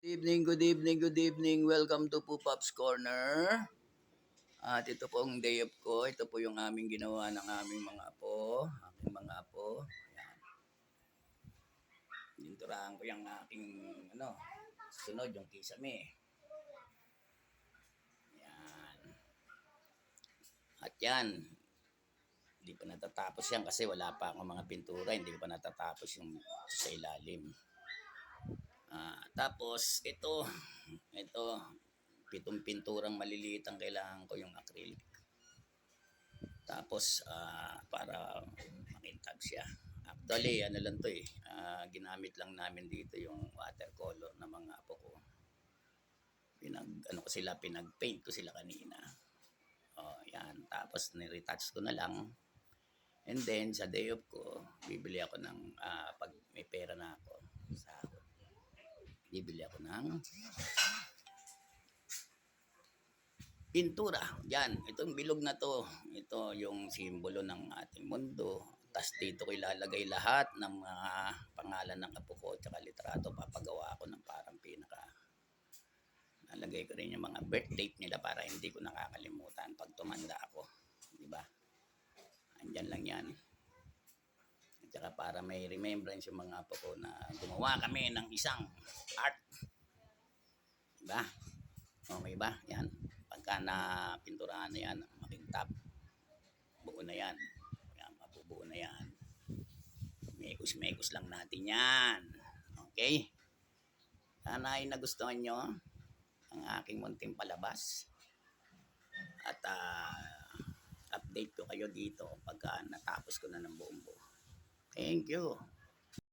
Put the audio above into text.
Good evening, good evening, good evening. Welcome to Pupap's Corner. At ito po ang day off ko. Ito po yung aming ginawa ng aming mga apo. Aking mga apo. Ayan. Ninturahan ko yung aking, ano, sunod yung kisame. Ayan. At yan, hindi pa natatapos yan kasi wala pa akong mga pintura. Hindi pa natatapos yung sa ilalim. Tapos ito, ito pitong pinturang maliliit ang kailangan ko yung acrylic. Tapos ah, para makintab siya. Actually, ano lang to eh, ah, ginamit lang namin dito yung watercolor ng mga apo ko. Pinag, ano ko sila, pinag-paint ko sila kanina. Oh, yan. Tapos ni-retouch ko na lang. And then, sa day off ko, bibili ako ng, ah, pag may pera na ako, sahod bibili ako ng pintura. Yan, itong bilog na to, ito yung simbolo ng ating mundo. Tapos dito ko ilalagay lahat ng mga pangalan ng apo ko at litrato. Papagawa ako ng parang pinaka nalagay ko rin yung mga birth date nila para hindi ko nakakalimutan pag tumanda ako. Di ba? Andyan lang yan. At saka para may remembrance yung mga apo ko na gumawa kami ng isang art. Diba? Okay ba? Yan. Pagka na pinturahan na yan, makintap. Buo na yan. Yan, mabubuo na yan. Mekos-mekos lang natin yan. Okay? Sana ay nagustuhan nyo ang aking munting palabas. At ah, update ko kayo dito pagka natapos ko na ng buong buo. Thank you.